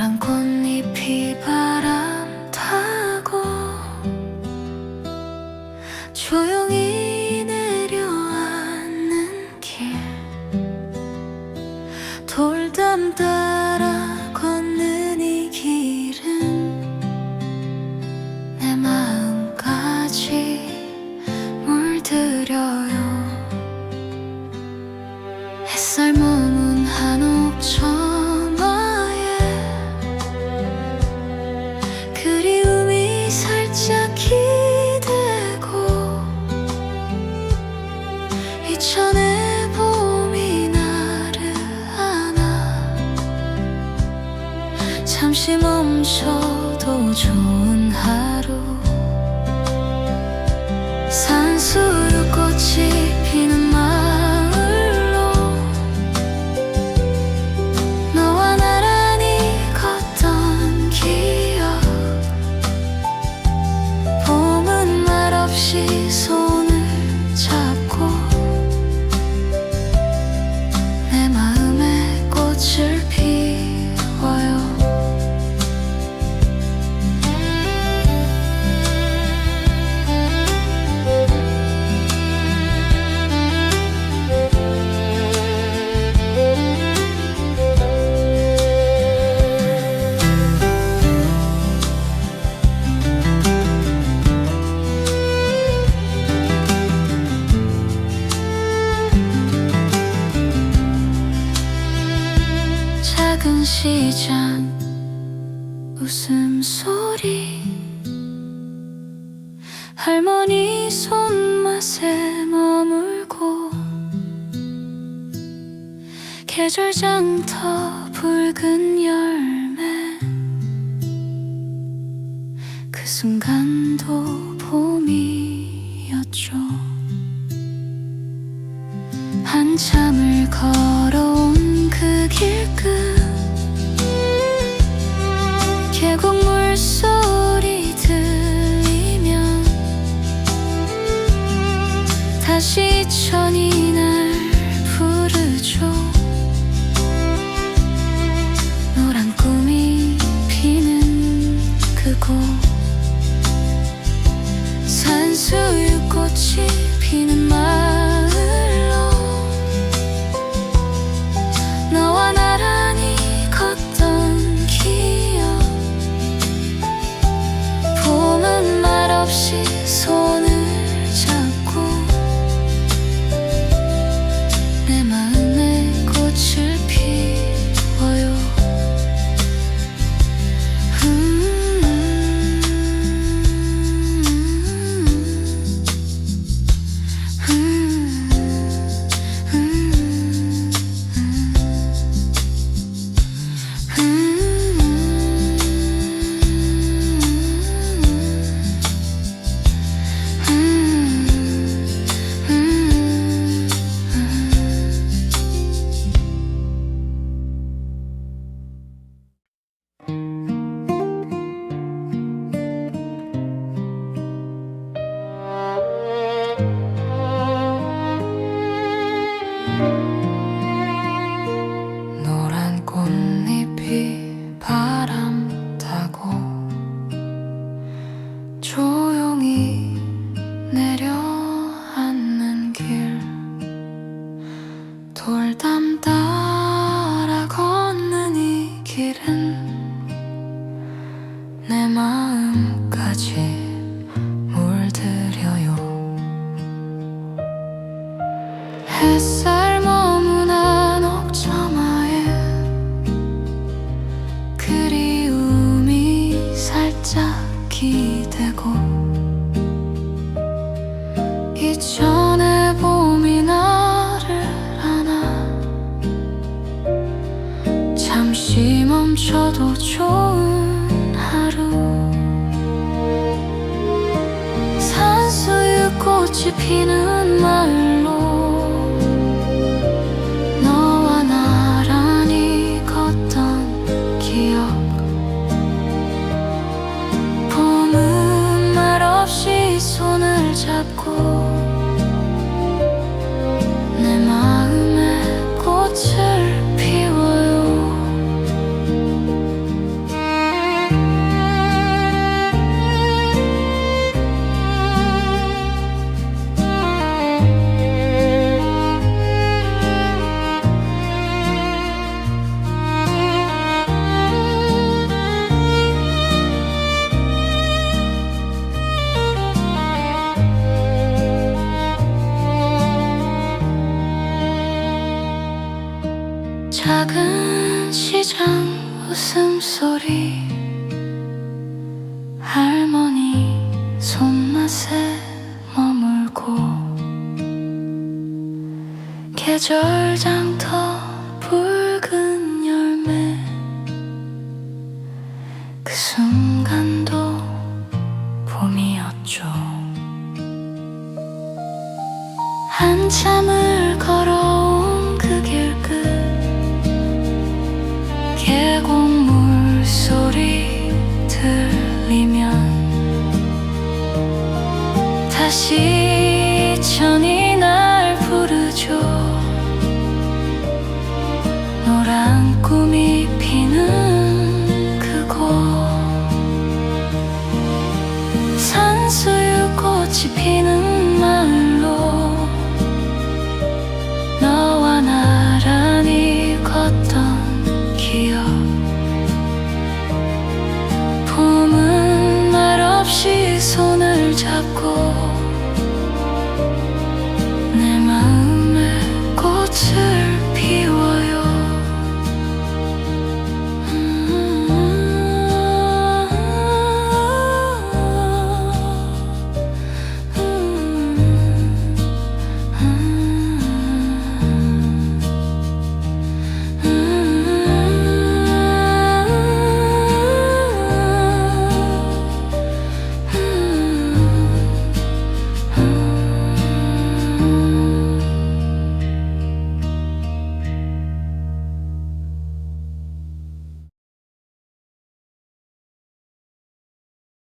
穿过你琵琶 잠시 멈춰도 좋은 하루. 산수유 꽃이 시장 웃음소리. 할머니 손맛에 머물고 계절 장터 붉은 열매. 그 순간도 봄이었죠. 한참을 걸어온 그 길끝 다시 천이 날 부르죠. 노란 꿈이 피는 그곳. 산수유 꽃이 피는 내 마음까지 물들여요. 햇살 머무난 옥점화에 그리움이 살짝 기대고 이전의 봄이 나를 안아 잠시 멈춰도 좋은 꽃이 피는 마을 작은 시장 웃음소리 할머니 손맛에 머물고 계절 장터 붉은 열매 그 순간도 봄이었죠. 한참을 걸어 다